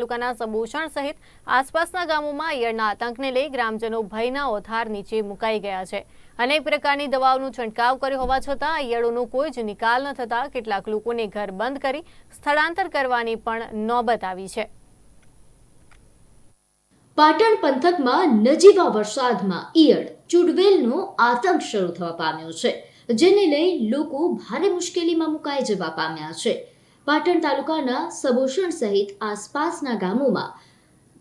તાલુકાના સબોષણ સહિત આસપાસના ગામોમાં ઈયળના આતંકને લઈ ગ્રામજનો ભયના ઓથાર નીચે મુકાઈ ગયા છે. અનેક પ્રકારની દવાઓનો છંટકાવ કર્યો હોવા છતાં ઈયળોનો કોઈ જ નિકાલ ન થતાં કેટલાક લોકોને ઘર બંધ કરી સ્થળાંતર કરવાની પણ નોબત આવી છે. પાટણ પંથકમાં નજીવા વરસાદમાં ઈયળ ચુડવેલનો આતંક શરૂ થવા પામ્યો છે, જેને લઈ લોકો ભારે મુશ્કેલીમાં મુકાઈ જવા પામ્યા છે. પાટણ તાલુકાના સબોષણ સહિત આસપાસના ગામોમાં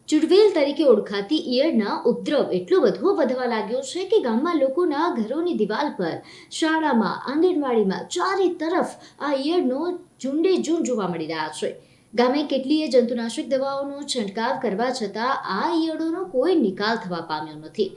ચુડવેલ તરીકે ઓળખાતી ઈયળના ઉપદ્રવ એટલો બધો વધવા લાગ્યો છે કે ગામમાં લોકોના ઘરોની દિવાલ પર, શાળામાં, આંગણવાડીમાં ચારે તરફ આ ઈયળનો ઝુંડે ઝુંડ જોવા મળી રહ્યા છે. ગામે કેટલીય જંતુનાશક દવાઓનો છંટકાવ કરવા છતાં આ ઈયળોનો કોઈ નિકાલ થવા પામ્યો નથી.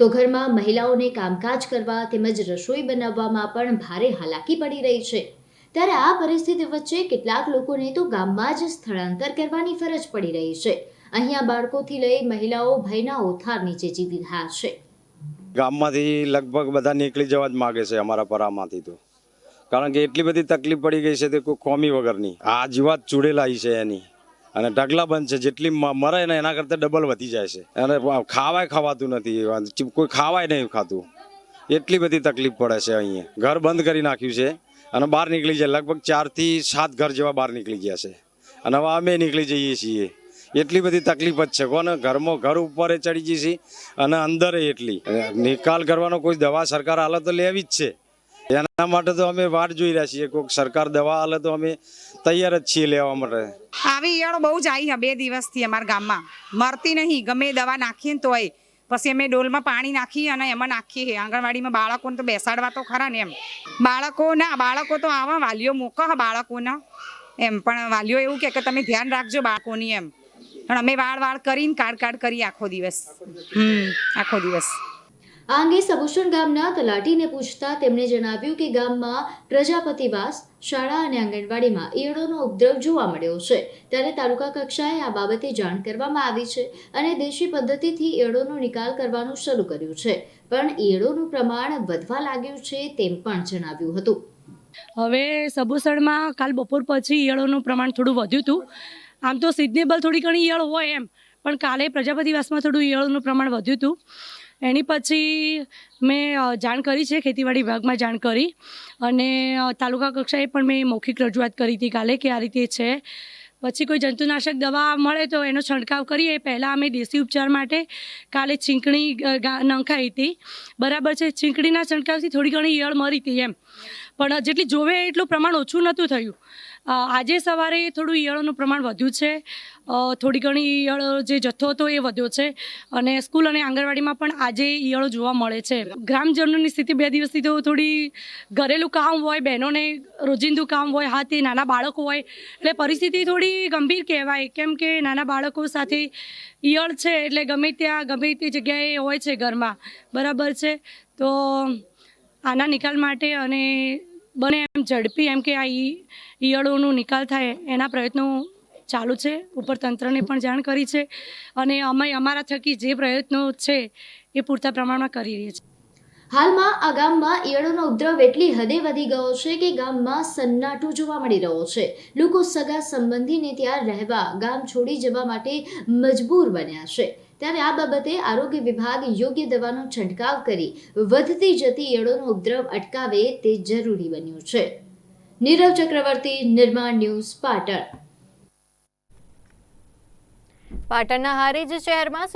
તો ઘરમાં મહિલાઓને કામકાજ કરવા તેમજ રસોઈ બનાવવામાં પણ ભારે હાલાકી પડી રહી છે. ત્યારે આ પરિસ્થિતિ વચ્ચે કેટલાક લોકોને તો ગામમાં જ સ્થળાંતર કરવાની ફરજ પડી રહી છે. અહીંયા બાળકોથી લઈ મહિલાઓ ભયના ઓથાર નીચે જીવી રહ્યા છે. ગામમાંથી લગભગ બધા નીકળી જવા જ માગે છે અમારા પરામાંથી તો. કારણ કે એટલી બધી તકલીફ પડી ગઈ છે તે કોઈ કોમી વગરની. આ જીવાત ચૂડેલાઈ છે એની. અને ઢગલા બંધ છે. જેટલી મરે ને એના કરતાં ડબલ વધી જાય છે. અને ખાવાય ખવાતું નથી. કોઈ ખાવાય નહીં ખાતું. એટલી બધી તકલીફ પડે છે અહીંયા. ઘર બંધ કરી નાખ્યું છે. અને બહાર નીકળી જાય. લગભગ ચારથી સાત ઘર જેવા બહાર નીકળી ગયા છે. અને હવે અમે નીકળી જઈએ છીએ. એટલી બધી તકલીફ જ છે. કોને? ઘરમાં ઘર ઉપર ચડી જઈ છીએ અને અંદર એટલી. નિકાલ કરવાનો કોઈ દવા સરકાર હાલે તો લેવી જ છે. એના માટે તો અમે વાટ જોઈ રહ્યા છીએ. કોઈક સરકાર દવા હાલે તો અમે તૈયાર જ છીએ લેવા માટે. આવી ઈયળો બહુ જ આવી બે દિવસથી અમારા ગામમાં. મરતી નહીં. ગમે દવા નાખીએ તોય પછી અમે ડોલમાં પાણી નાખી અને એમાં નાખીએ આંગણવાડીમાં બાળકોને તો બેસાડવા તો ખરા ને એમ. બાળકો ના બાળકો તો આવા વાલીઓ મૂકો બાળકોના. એમ, પણ વાલીઓ એવું કે તમે ધ્યાન રાખજો બાળકોની એમ. પણ અમે વાળ વાળ કરીને કાઢ કાઢ કરી આખો દિવસ. હમ, આખો દિવસ. આ અંગે સબુસણ ગામના તલાટીને પૂછતા તેમણે જણાવ્યું કે ગામમાં પ્રજાપતિવાસ, શાળા અને આંગણવાડીમાં ઈયળોનો ઉપદ્રવ જોવા મળ્યો છે. ત્યારે તાલુકા કક્ષાએ આ બાબતે જાણ કરવામાં આવી છે અને દેશી પદ્ધતિથી ઈયળોનો નિકાલ કરવાનું શરૂ કર્યું છે. પણ ઈયળોનું પ્રમાણ વધવા લાગ્યું છે તેમ પણ જણાવ્યું હતું. હવે સબુસણમાં કાલ બપોર પછી ઈયળોનું પ્રમાણ થોડું વધ્યું હતું. આમ તો સિઝનેબલ થોડી ઘણી ઈયળ હોય એમ. પણ કાલે પ્રજાપતિવાસમાં થોડું ઈયળોનું પ્રમાણ વધ્યું હતું. એની પછી મેં જાણ કરી છે, ખેતીવાડી વિભાગમાં જાણ કરી. અને તાલુકા કક્ષાએ પણ મેં મૌખિક રજૂઆત કરી હતી કાલે કે આ રીતે છે. પછી કોઈ જંતુનાશક દવા મળે તો એનો છંટકાવ કરીએ. પહેલાં અમે દેશી ઉપચાર માટે કાલે છીંકણી નંખાઈ હતી. બરાબર છે, છીંકણીના છંટકાવથી થોડી ઘણી ઈયળ મરી હતી એમ. પણ જેટલી જોવે એટલું પ્રમાણ ઓછું નહોતું થયું. આજે સવારે થોડું ઈયળોનું પ્રમાણ વધ્યું છે. થોડી ઘણી ઈયળ જે જથ્થો હતો એ વધ્યો છે. અને સ્કૂલ અને આંગણવાડીમાં પણ આજે ઈયળો જોવા મળે છે. ગ્રામજનોની સ્થિતિ બે દિવસથી તો થોડી ઘરેલું કામ હોય, બહેનોને રોજિંદુ કામ હોય હા તે નાના બાળકો હોય, એટલે પરિસ્થિતિ થોડી ગંભીર કહેવાય. કેમ કે નાના બાળકો સાથે ઈયળ છે એટલે ગમે ત્યાં ગમે તે જગ્યાએ હોય છે ઘરમાં. બરાબર છે? તો આના નિકાલ માટે અને બને એમ ઝડપી એમ કે આ ઈયળોનો નિકાલ થાય એના પ્રયત્નો ચાલુ છે. ઉપર તંત્રને પણ જાણ કરી છે અને અમે અમારા થકી જે પ્રયત્નો છે એ પૂરતા પ્રમાણમાં કરી રહી છીએ. હાલમાં આ ગામમાં ઈયળોનો ઉપદ્રવ એટલી હદે વધી ગયો છે કે ગામમાં સન્નાટો જોવા મળી રહ્યો છે. લોકો સગા સંબંધીને ત્યાં રહેવા, ગામ છોડી જવા માટે મજબૂર બન્યા છે. ત્યારે આ બાબતે આરોગ્ય વિભાગ યોગ્ય દવાનો છંટકાવ કરી વધતી જતી ઈયળોનો ઉપદ્રવ અટકાવે તે જરૂરી બન્યું છે. નીરવ ચક્રવર્તી, નિર્માણ ન્યૂઝ, પાટણ. પાટણના હારીજ શહેરમાં